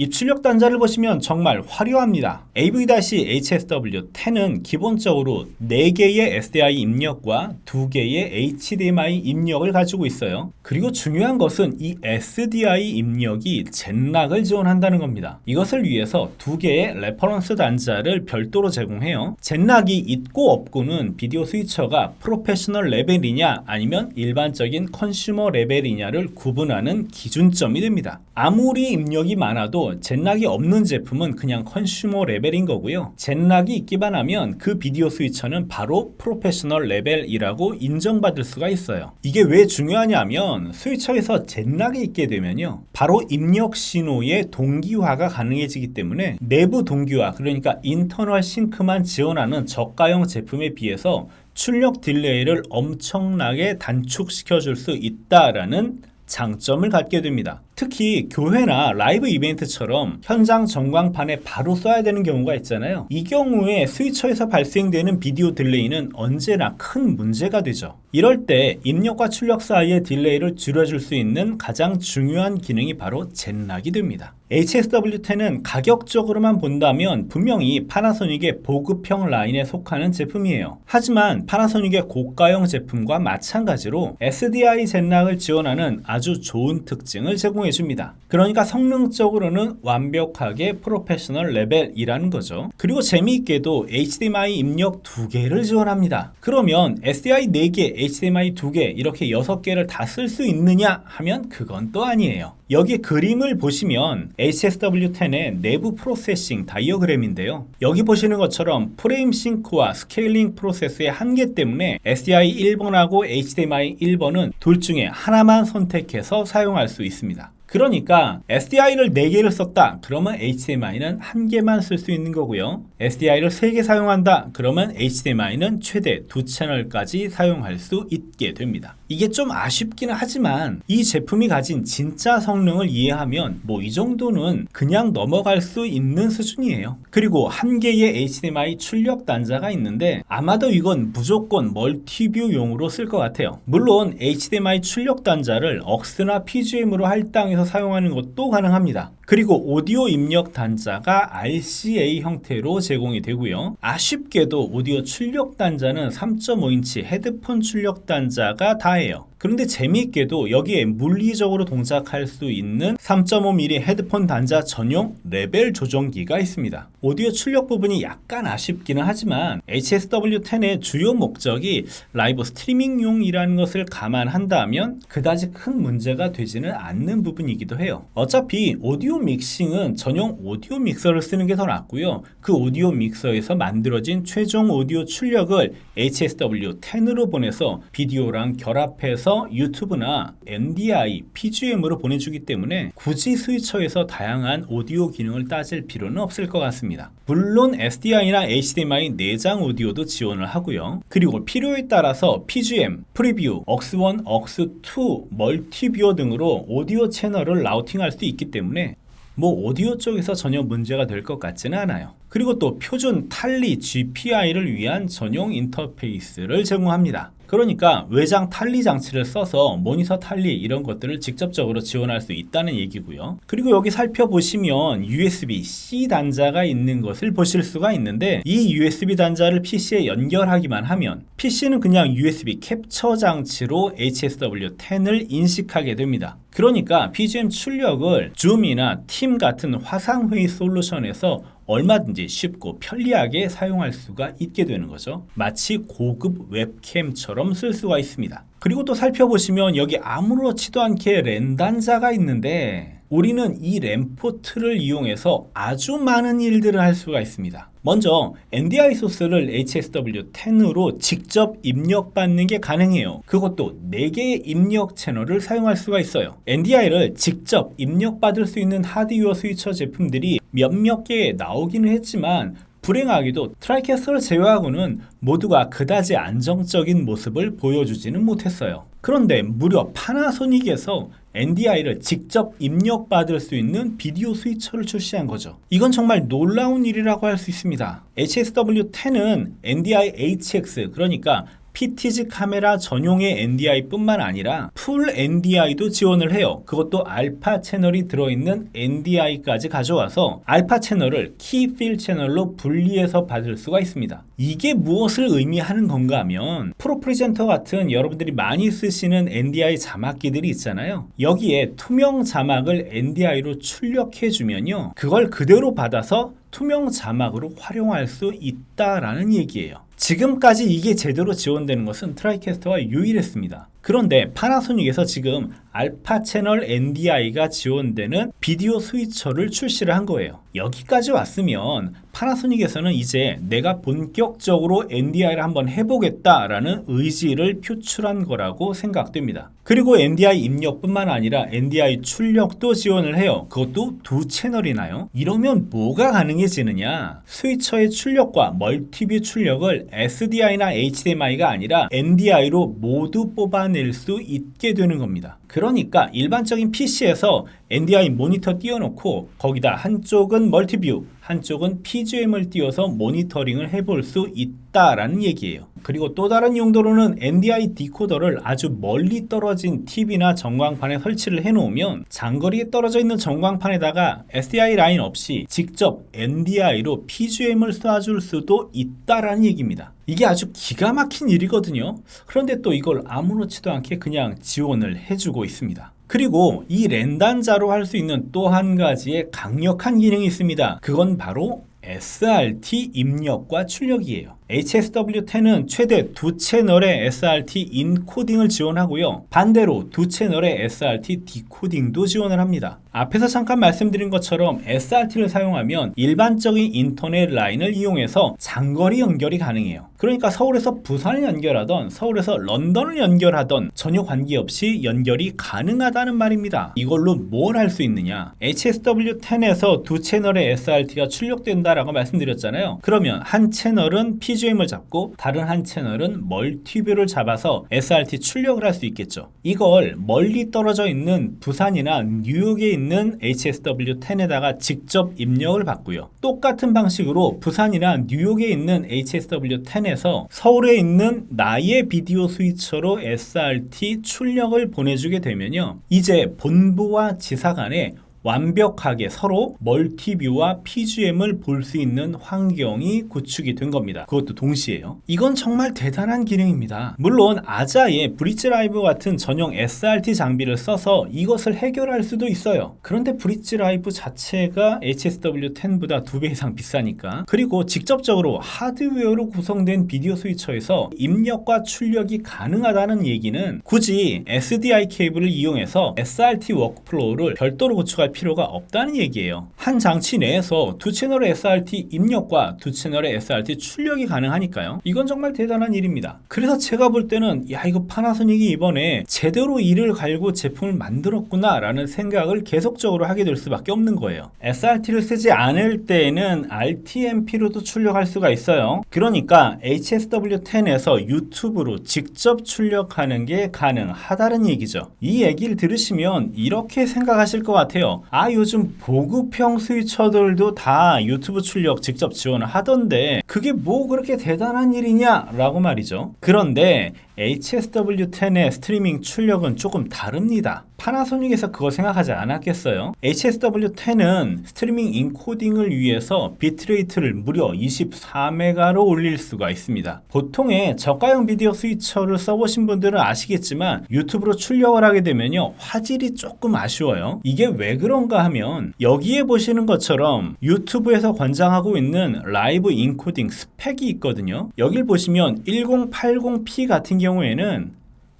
이 출력 단자를 보시면 정말 화려합니다. AV-HSW10은 기본적으로 4개의 SDI 입력과 2개의 HDMI 입력을 가지고 있어요. 그리고 중요한 것은 이 SDI 입력이 젠락을 지원한다는 겁니다. 이것을 위해서 2개의 레퍼런스 단자를 별도로 제공해요. 젠락이 있고 없고는 비디오 스위처가 프로페셔널 레벨이냐 아니면 일반적인 컨슈머 레벨이냐를 구분하는 기준점이 됩니다. 아무리 입력이 많아도 젠락이 없는 제품은 그냥 컨슈머 레벨인 거고요. 젠락이 있기만 하면 그 비디오 스위처는 바로 프로페셔널 레벨이라고 인정받을 수가 있어요. 이게 왜 중요하냐면 스위처에서 젠락이 있게 되면요. 바로 입력 신호의 동기화가 가능해지기 때문에 내부 동기화 그러니까 인터널 싱크만 지원하는 저가형 제품에 비해서 출력 딜레이를 엄청나게 단축시켜 줄 수 있다라는 장점을 갖게 됩니다. 특히 교회나 라이브 이벤트처럼 현장 전광판에 바로 써야 되는 경우가 있잖아요. 이 경우에 스위처에서 발생되는 비디오 딜레이는 언제나 큰 문제가 되죠. 이럴 때 입력과 출력 사이의 딜레이를 줄여줄 수 있는 가장 중요한 기능이 바로 젠락이 됩니다. HSW10은 가격적으로만 본다면 분명히 파나소닉의 보급형 라인에 속하는 제품이에요. 하지만 파나소닉의 고가형 제품과 마찬가지로 SDI 젠락을 지원하는 아주 좋은 특징을 제공해 줍니다. 그러니까 성능적으로는 완벽하게 프로페셔널 레벨이라는 거죠. 그리고 재미있게도 HDMI 입력 두 개를 지원합니다. 그러면 SDI 4개, HDMI 2개 이렇게 6개를 다 쓸 수 있느냐 하면 그건 또 아니에요. 여기 그림을 보시면 HSW10의 내부 프로세싱 다이어그램인데요. 여기 보시는 것처럼 프레임 싱크와 스케일링 프로세스의 한계 때문에 SDI 1번하고 HDMI 1번은 둘 중에 하나만 선택해서 사용할 수 있습니다. 그러니까 SDI를 4개를 썼다. 그러면 HDMI는 한 개만 쓸 수 있는 거고요. SDI를 3개 사용한다. 그러면 HDMI는 최대 두 채널까지 사용할 수 있게 됩니다. 이게 좀 아쉽기는 하지만 이 제품이 가진 진짜 성능을 이해하면 뭐 이 정도는 그냥 넘어갈 수 있는 수준이에요. 그리고 한 개의 HDMI 출력 단자가 있는데 아마도 이건 무조건 멀티뷰용으로 쓸 것 같아요. 물론 HDMI 출력 단자를 억스나 PGM으로 할당해서 사용하는 것도 가능합니다. 그리고 오디오 입력 단자가 RCA 형태로 제공이 되고요. 아쉽게도 오디오 출력 단자는 3.5인치 헤드폰 출력 단자가 다예요. 그런데 재미있게도 여기에 물리적으로 동작할 수 있는 3.5mm 헤드폰 단자 전용 레벨 조정기가 있습니다. 오디오 출력 부분이 약간 아쉽기는 하지만 HSW10의 주요 목적이 라이브 스트리밍용이라는 것을 감안한다면 그다지 큰 문제가 되지는 않는 부분이기도 해요. 어차피 오디오 믹싱은 전용 오디오 믹서를 쓰는 게 더 낫고요. 그 오디오 믹서에서 만들어진 최종 오디오 출력을 HSW10으로 보내서 비디오랑 결합해서 유튜브나 NDI, PGM으로 보내주기 때문에 굳이 스위처에서 다양한 오디오 기능을 따질 필요는 없을 것 같습니다. 물론 SDI나 HDMI 내장 오디오도 지원을 하고요. 그리고 필요에 따라서 PGM, 프리뷰, 억스1, 억스2, 멀티뷰어 등으로 오디오 채널을 라우팅할 수 있기 때문에 뭐 오디오 쪽에서 전혀 문제가 될 것 같지는 않아요. 그리고 또 표준 탈리 GPI를 위한 전용 인터페이스를 제공합니다. 그러니까 외장 탈리 장치를 써서 모니터 탈리 이런 것들을 직접적으로 지원할 수 있다는 얘기고요. 그리고 여기 살펴보시면 USB-C 단자가 있는 것을 보실 수가 있는데 이 USB 단자를 PC에 연결하기만 하면 PC는 그냥 USB 캡처 장치로 HSW10을 인식하게 됩니다. 그러니까 PGM 출력을 줌이나 팀 같은 화상회의 솔루션에서 얼마든지 쉽고 편리하게 사용할 수가 있게 되는 거죠. 마치 고급 웹캠처럼 쓸 수가 있습니다. 그리고 또 살펴보시면 여기 아무렇지도 않게 랜 단자가 있는데 우리는 이 램포트를 이용해서 아주 많은 일들을 할 수가 있습니다. 먼저 NDI 소스를 HSW10으로 직접 입력받는 게 가능해요. 그것도 4개의 입력 채널을 사용할 수가 있어요. NDI를 직접 입력받을 수 있는 하드웨어 스위처 제품들이 몇몇 개 나오기는 했지만 불행하게도 트라이캐스터를 제외하고는 모두가 그다지 안정적인 모습을 보여주지는 못했어요. 그런데 무려 파나소닉에서 NDI를 직접 입력받을 수 있는 비디오 스위처를 출시한 거죠. 이건 정말 놀라운 일이라고 할 수 있습니다. HSW10은 NDI HX 그러니까 PTZ 카메라 전용의 NDI뿐만 아니라 풀 NDI도 지원을 해요. 그것도 알파 채널이 들어있는 NDI까지 가져와서 알파 채널을 키필 채널로 분리해서 받을 수가 있습니다. 이게 무엇을 의미하는 건가 하면 프로프리젠터 같은 여러분들이 많이 쓰시는 NDI 자막기들이 있잖아요. 여기에 투명 자막을 NDI로 출력해 주면요. 그걸 그대로 받아서 투명 자막으로 활용할 수 있다라는 얘기예요. 지금까지 이게 제대로 지원되는 것은 트라이캐스터가 유일했습니다. 그런데 파나소닉에서 지금 알파 채널 NDI가 지원되는 비디오 스위처를 출시를 한 거예요. 여기까지 왔으면 파나소닉에서는 이제 내가 본격적으로 NDI를 한번 해보겠다라는 의지를 표출한 거라고 생각됩니다. 그리고 NDI 입력뿐만 아니라 NDI 출력도 지원을 해요. 그것도 두 채널이나요? 이러면 뭐가 가능해지느냐? 스위처의 출력과 멀티뷰 출력을 SDI나 HDMI가 아니라 NDI로 모두 뽑아낼 수 있게 되는 겁니다. 그러니까 일반적인 PC에서 NDI 모니터 띄워놓고 거기다 한쪽은 멀티뷰, 한쪽은 PGM을 띄워서 모니터링을 해볼 수 있다라는 얘기예요. 그리고 또 다른 용도로는 NDI 디코더를 아주 멀리 떨어진 TV나 전광판에 설치를 해놓으면 장거리에 떨어져 있는 전광판에다가 SDI 라인 없이 직접 NDI로 PGM을 쏴줄 수도 있다라는 얘기입니다. 이게 아주 기가 막힌 일이거든요. 그런데 또 이걸 아무렇지도 않게 그냥 지원을 해주고 있습니다. 그리고 이 랜단자로 할 수 있는 또 한 가지의 강력한 기능이 있습니다. 그건 바로 SRT 입력과 출력이에요. HSW10은 최대 두 채널의 SRT 인코딩을 지원하고요. 반대로 두 채널의 SRT 디코딩도 지원을 합니다. 앞에서 잠깐 말씀드린 것처럼 SRT를 사용하면 일반적인 인터넷 라인을 이용해서 장거리 연결이 가능해요. 그러니까 서울에서 부산을 연결하던 서울에서 런던을 연결하던 전혀 관계없이 연결이 가능하다는 말입니다. 이걸로 뭘 할 수 있느냐? HSW10에서 두 채널의 SRT가 출력된다라고 말씀드렸잖아요. 그러면 한 채널은 PGM을 잡고 다른 한 채널은 멀티뷰를 잡아서 SRT 출력을 할 수 있겠죠. 이걸 멀리 떨어져 있는 부산이나 뉴욕에 있는 HSW10에다가 직접 입력을 받고요. 똑같은 방식으로 부산이나 뉴욕에 있는 HSW10에서 서울에 있는 나의 비디오 스위처로 SRT 출력을 보내주게 되면요. 이제 본부와 지사 간에 완벽하게 서로 멀티뷰와 PGM을 볼 수 있는 환경이 구축이 된 겁니다. 그것도 동시에요. 이건 정말 대단한 기능입니다. 물론 아자의 브릿지 라이브 같은 전용 SRT 장비를 써서 이것을 해결할 수도 있어요. 그런데 브릿지 라이브 자체가 HSW10보다 두배 이상 비싸니까. 그리고 직접적으로 하드웨어로 구성된 비디오 스위처에서 입력과 출력이 가능하다는 얘기는 굳이 SDI 케이블을 이용해서 SRT 워크플로우를 별도로 구축할 필요가 없다는 얘기예요. 한 장치 내에서 두 채널의 SRT 입력과 두 채널의 SRT 출력이 가능하니까요. 이건 정말 대단한 일입니다. 그래서 제가 볼 때는 야 이거 파나소닉이 이번에 제대로 이를 갈고 제품을 만들었구나 라는 생각을 계속적으로 하게 될 수밖에 없는 거예요. SRT를 쓰지 않을 때에는 RTMP로도 출력할 수가 있어요. 그러니까 HSW10에서 유튜브로 직접 출력하는 게 가능하다는 얘기죠. 이 얘기를 들으시면 이렇게 생각하실 것 같아요. 아 요즘 보급형 스위처들도 다 유튜브 출력 직접 지원을 하던데 그게 뭐 그렇게 대단한 일이냐 라고 말이죠. 그런데 HSW10의 스트리밍 출력은 조금 다릅니다. 파나소닉에서 그거 생각하지 않았겠어요? HSW10은 스트리밍 인코딩을 위해서 비트레이트를 무려 24메가로 올릴 수가 있습니다. 보통의 저가형 비디오 스위처를 써보신 분들은 아시겠지만 유튜브로 출력을 하게 되면요 화질이 조금 아쉬워요. 이게 왜 그런가 하면 여기에 보시는 것처럼 유튜브에서 권장하고 있는 라이브 인코딩 스펙이 있거든요. 여길 보시면 1080p 같은 경우 에는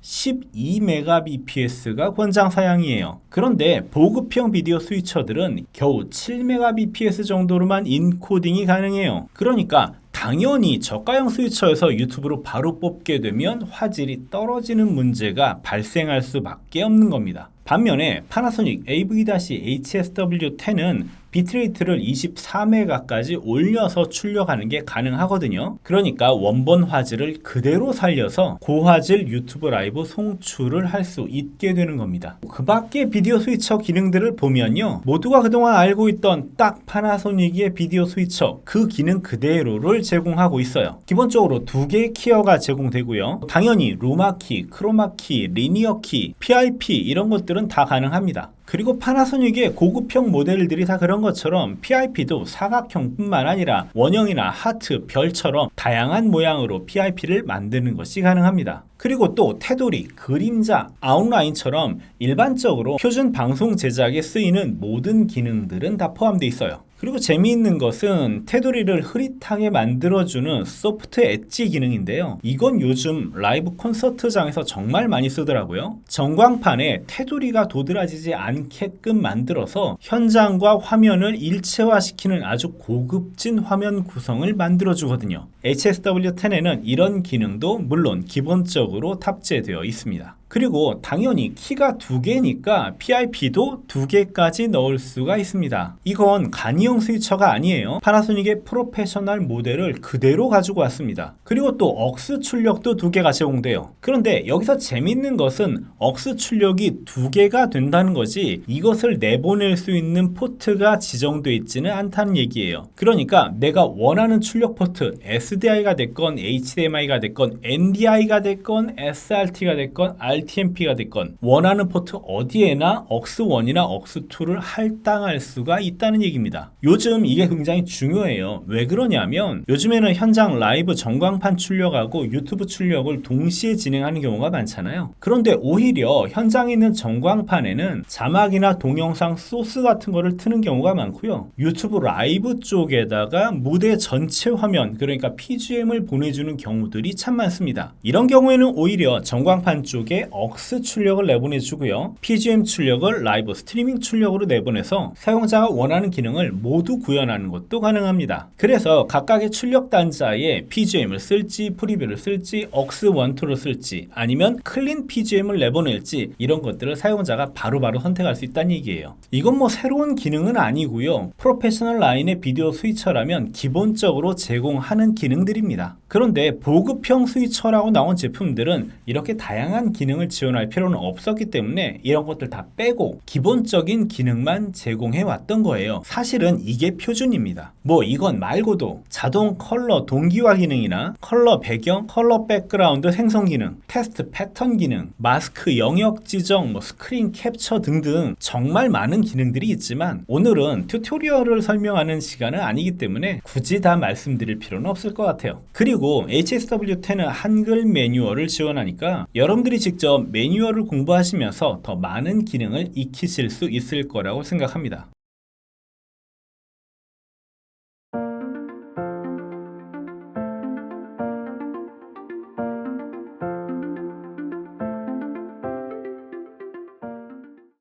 12Mbps가 권장 사양이에요. 그런데 보급형 비디오 스위처들은 겨우 7Mbps 정도로만 인코딩이 가능해요. 그러니까 당연히 저가형 스위처에서 유튜브로 바로 뽑게 되면 화질이 떨어지는 문제가 발생할 수밖에 없는 겁니다. 반면에 파나소닉 AV-HSW10은 비트레이트를 24메가까지 올려서 출력하는 게 가능하거든요. 그러니까 원본 화질을 그대로 살려서 고화질 유튜브 라이브 송출을 할 수 있게 되는 겁니다. 그 밖에 비디오 스위처 기능들을 보면요. 모두가 그동안 알고 있던 딱 파나소닉의 비디오 스위처 그 기능 그대로를 제공하고 있어요. 기본적으로 두 개의 키어가 제공되고요. 당연히 루마키, 크로마키, 리니어키, PIP 이런 것들은 다 가능합니다. 그리고 파나소닉의 고급형 모델들이 다 그런 것처럼 PIP도 사각형뿐만 아니라 원형이나 하트, 별처럼 다양한 모양으로 PIP를 만드는 것이 가능합니다. 그리고 또 테두리, 그림자, 아웃라인처럼 일반적으로 표준 방송 제작에 쓰이는 모든 기능들은 다 포함되어 있어요. 그리고 재미있는 것은 테두리를 흐릿하게 만들어주는 소프트 엣지 기능인데요. 이건 요즘 라이브 콘서트장에서 정말 많이 쓰더라고요. 전광판에 테두리가 도드라지지 않게끔 만들어서 현장과 화면을 일체화시키는 아주 고급진 화면 구성을 만들어주거든요. HSW10에는 이런 기능도 물론 기본적으로 탑재되어 있습니다. 그리고 당연히 키가 두 개니까 PIP도 두 개까지 넣을 수가 있습니다. 이건 간이용 스위처가 아니에요. 파나소닉의 프로페셔널 모델을 그대로 가지고 왔습니다. 그리고 또 억스 출력도 두 개가 제공돼요. 그런데 여기서 재밌는 것은 억스 출력이 두 개가 된다는 거지 이것을 내보낼 수 있는 포트가 지정되어 있지는 않다는 얘기예요. 그러니까 내가 원하는 출력 포트 SDI가 됐건 HDMI가 됐건 NDI가 됐건 SRT가 됐건 RTMP가 됐건 원하는 포트 어디에나 억스1이나 억스2를 할당할 수가 있다는 얘기입니다. 요즘 이게 굉장히 중요해요. 왜 그러냐면 요즘에는 현장 라이브 전광판 출력하고 유튜브 출력을 동시에 진행하는 경우가 많잖아요. 그런데 오히려 현장에 있는 전광판에는 자막이나 동영상 소스 같은 거를 트는 경우가 많고요. 유튜브 라이브 쪽에다가 무대 전체 화면 그러니까 PGM을 보내주는 경우들이 참 많습니다. 이런 경우에는 오히려 전광판 쪽에 억스 출력을 내보내주고요. PGM 출력을 라이브 스트리밍 출력으로 내보내서 사용자가 원하는 기능을 모두 구현하는 것도 가능합니다. 그래서 각각의 출력 단자에 PGM을 쓸지 프리뷰를 쓸지 억스 1, 2를 쓸지 아니면 클린 PGM을 내보낼지 이런 것들을 사용자가 바로 바로 선택할 수 있다는 얘기예요. 이건 뭐 새로운 기능은 아니고요. 프로페셔널 라인의 비디오 스위처라면 기본적으로 제공하는 기능들입니다. 그런데 보급형 스위처라고 나온 제품들은 이렇게 다양한 기능을 지원할 필요는 없었기 때문에 이런 것들 다 빼고 기본적인 기능만 제공해 왔던 거예요. 사실은 이게 표준입니다. 뭐 이건 말고도 자동 컬러 동기화 기능이나 컬러 배경, 컬러 백그라운드 생성 기능, 테스트 패턴 기능, 마스크 영역 지정, 뭐 스크린 캡처 등등 정말 많은 기능들이 있지만 오늘은 튜토리얼을 설명하는 시간은 아니기 때문에 굳이 다 말씀드릴 필요는 없을 것 같아요. 그리고 HSW10은 한글 매뉴얼을 지원하니까 여러분들이 직접 매뉴얼을 공부하시면서 더 많은 기능을 익히실 수 있을 거라고 생각합니다.